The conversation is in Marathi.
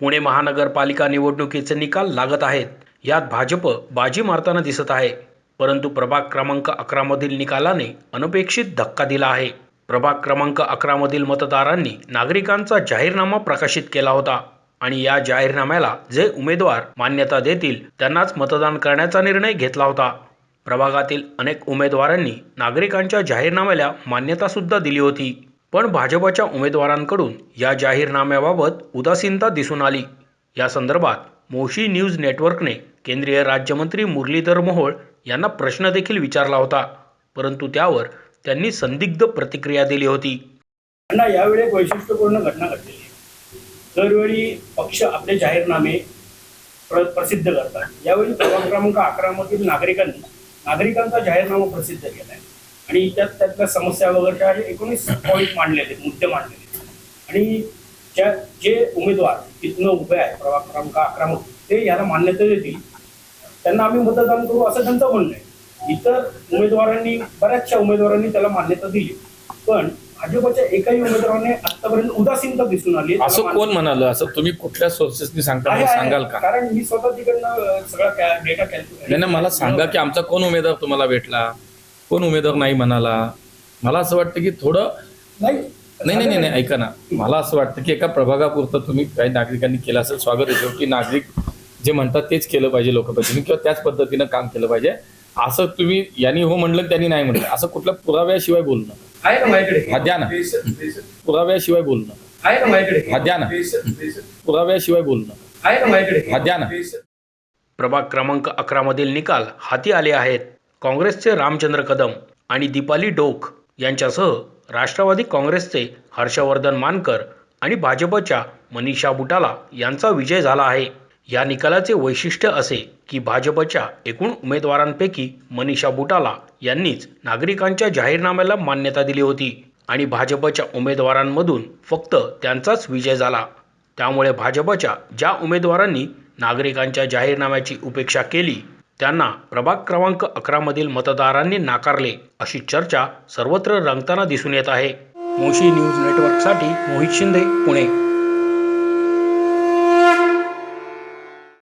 पुणे महानगरपालिका निवडणुकीचे निकाल लागत आहेत. यात भाजप बाजी मारताना दिसत आहे. परंतु प्रभाग क्रमांक अकरामधील निकालाने अनपेक्षित धक्का दिला आहे. प्रभाग क्रमांक अकरामधील मतदारांनी नागरिकांचा जाहीरनामा प्रकाशित केला होता आणि या जाहीरनाम्याला जे उमेदवार मान्यता देतील त्यांनाच मतदान करण्याचा निर्णय घेतला होता. प्रभागातील अनेक उमेदवारांनी नागरिकांच्या जाहीरनाम्याला मान्यतासुद्धा दिली होती. पण भाजपच्या उमेदवारांकडून या जाहीरनाम्याबाबत उदासीनता दिसून आली. या संदर्भात मोशी न्यूज नेटवर्कने केंद्रीय राज्यमंत्री मुरलीधर मोहोळ यांना प्रश्न देखील विचारला होता परंतु त्यावर त्यांनी संदिग्ध प्रतिक्रिया दिली होती. यावेळी एक वैशिष्ट्यपूर्ण घटना घडलेली. दरवेळी पक्ष आपले जाहीरनामे प्र प्रसिद्ध करतात. यावेळी प्रभाग क्रमांक अकरामधील नागरिकांनी नागरिकांचा जाहीरनामा प्रसिद्ध केला आहे आणि त्यात त्यातल्या समस्या वगैरे असे एकोणीस पॉईंट मांडलेले मुद्दे मांडलेले. आणि ज्या जे उमेदवार तिथनं उभे आहेत प्रभाग क्रमांक अकरामध्ये ते याला मान्यता देतील. त्यांना आम्ही मतदान करू असं त्यांचं म्हणणं आहे. इतर उमेदवारांनी बऱ्याचशा उमेदवारांनी त्याला मान्यता दिली. पण भाजपच्या एकाही उमेदवाराने आतापर्यंत उदासीनता दिसून आली असं कोण म्हणालं? असं तुम्ही कुठल्या सोर्सेसनी सांगता. सांगाल का? कारण मी स्वतः तिकडनं सगळा डेटा नाही नाही, मला सांगा की आमचा कोण उमेदवार तुम्हाला भेटला? कोण उमेदवार नाही म्हणाला? मला असं वाटतं की थोडं नाही. नाही नाही नाही नाही, ऐका ना. मला असं वाटतं की एका प्रभागापुरतं तुम्ही काही नागरिकांनी केलं असेल स्वागत आहे शेवटी नागरिक जे म्हणतात तेच केलं पाहिजे लोकप्रतिनिधी किंवा त्याच पद्धतीनं काम केलं पाहिजे. असं तुम्ही यांनी हो म्हणलं त्यांनी नाही म्हणलं. असं कुठल्या पुराव्याशिवाय बोलणं हा द्या ना. पुराव्याशिवाय बोलणं हा द्या ना. पुराव्याशिवाय बोलणं हा द्या ना. प्रभाग क्रमांक अकरामधील निकाल हाती आले आहेत. काँग्रेसचे रामचंद्र कदम आणि दीपाली डोक यांच्यासह राष्ट्रवादी काँग्रेसचे हर्षवर्धन मानकर आणि भाजपच्या मनीषा बुटाला यांचा विजय झाला आहे. या निकालाचे वैशिष्ट्य असे की भाजपच्या एकूण उमेदवारांपैकी मनीषा बुटाला यांनीच नागरिकांच्या जाहीरनाम्याला मान्यता दिली होती आणि भाजपच्या उमेदवारांमधून फक्त त्यांचाच विजय झाला. त्यामुळे भाजपच्या ज्या उमेदवारांनी नागरिकांच्या जाहीरनाम्याची उपेक्षा केली त्यांना प्रभाग क्रमांक अकरामधील मतदारांनी नाकारले अशी चर्चा सर्वत्र रंगताना दिसून येत आहे. मोशी न्यूज नेटवर्कसाठी मोहित शिंदे पुणे.